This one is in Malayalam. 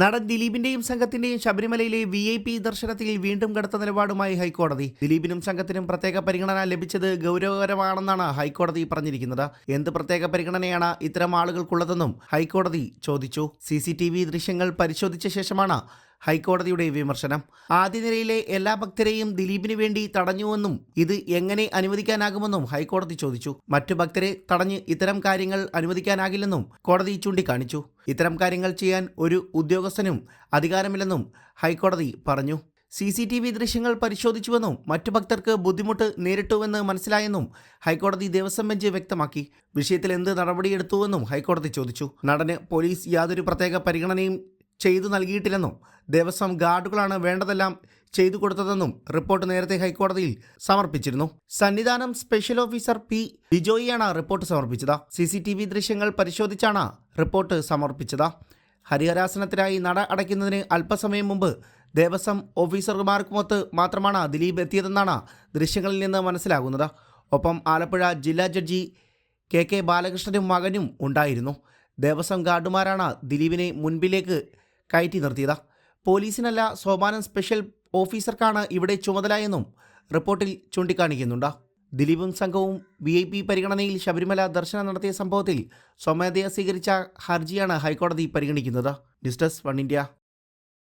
നടൻ ദിലീപിന്റെയും സംഘത്തിന്റെയും ശബരിമലയിലെ വി ഐ പി ദർശനത്തിൽ വീണ്ടും കടുത്ത നിലപാടുമായി ഹൈക്കോടതി. ദിലീപിനും സംഘത്തിനും പ്രത്യേക പരിഗണന ലഭിച്ചത് ഗൗരവകരമാണെന്നാണ് ഹൈക്കോടതി പറഞ്ഞിരിക്കുന്നത്. എന്ത് പ്രത്യേക പരിഗണനയാണ് ഇത്തരം ആളുകൾക്കുള്ളതെന്നും ഹൈക്കോടതി ചോദിച്ചു. സി ദൃശ്യങ്ങൾ പരിശോധിച്ച ശേഷമാണ് ഹൈക്കോടതിയുടെ വിമർശനം. ആദ്യ നിരയിലെ എല്ലാ ഭക്തരെയും ദിലീപിന് വേണ്ടി തടഞ്ഞുവെന്നും ഇത് എങ്ങനെ അനുവദിക്കാനാകുമെന്നും ഹൈക്കോടതി ചോദിച്ചു. മറ്റു ഭക്തരെ തടഞ്ഞ് ഇത്തരം കാര്യങ്ങൾ അനുവദിക്കാനാകില്ലെന്നും കോടതി ചൂണ്ടിക്കാണിച്ചു. ഇത്തരം കാര്യങ്ങൾ ചെയ്യാൻ ഒരു ഉദ്യോഗസ്ഥനും അധികാരമില്ലെന്നും ഹൈക്കോടതി പറഞ്ഞു. സി സി ടി വി ദൃശ്യങ്ങൾ പരിശോധിച്ചുവെന്നും മറ്റു ഭക്തർക്ക് ബുദ്ധിമുട്ട് നേരിട്ടുവെന്ന് മനസ്സിലായെന്നും ഹൈക്കോടതി ദേവസ്വം ബെഞ്ച് വ്യക്തമാക്കി. വിഷയത്തിൽ എന്ത് നടപടിയെടുത്തുവെന്നും ഹൈക്കോടതി ചോദിച്ചു. നടന് പോലീസ് യാതൊരു പ്രത്യേക പരിഗണനയും ചെയ്തു നൽകിയിട്ടില്ലെന്നും ദേവസ്വം ഗാർഡുകളാണ് വേണ്ടതെല്ലാം ചെയ്തു കൊടുത്തതെന്നും റിപ്പോർട്ട് നേരത്തെ ഹൈക്കോടതിയിൽ സമർപ്പിച്ചിരുന്നു. Sannidhanam special officer P. ബിജോയിയാണ് report സമർപ്പിച്ചത്. സി സി ടി വി ദൃശ്യങ്ങൾ പരിശോധിച്ചാണ് റിപ്പോർട്ട് സമർപ്പിച്ചത്. ഹരിഹരാസനത്തിനായി നട അടയ്ക്കുന്നതിന് അല്പസമയം മുമ്പ് ദേവസ്വം ഓഫീസർമാർക്കുമൊത്ത് മാത്രമാണ് ദിലീപ് എത്തിയതെന്നാണ് ദൃശ്യങ്ങളിൽ നിന്ന് മനസ്സിലാകുന്നത്. ഒപ്പം ആലപ്പുഴ ജില്ലാ ജഡ്ജി കെ കെ ബാലകൃഷ്ണനും മകനും ഉണ്ടായിരുന്നു. ദേവസ്വം ഗാർഡുമാരാണ് ദിലീപിനെ മുൻപിലേക്ക് കയറ്റി നിർത്തിയത്. പോലീസിനല്ല സോപാനം സ്പെഷ്യൽ ഓഫീസർക്കാണ് ഇവിടെ ചുമതല എന്നും റിപ്പോർട്ടിൽ ചൂണ്ടിക്കാണിക്കുന്നുണ്ട്. ദിലീപും സംഘവും വി ഐ പി പരിഗണനയിൽ ശബരിമല ദർശനം നടത്തിയ സംഭവത്തിൽ സ്വമേധയാ സ്വീകരിച്ച ഹർജിയാണ് ഹൈക്കോടതി പരിഗണിക്കുന്നത്. News desk one India.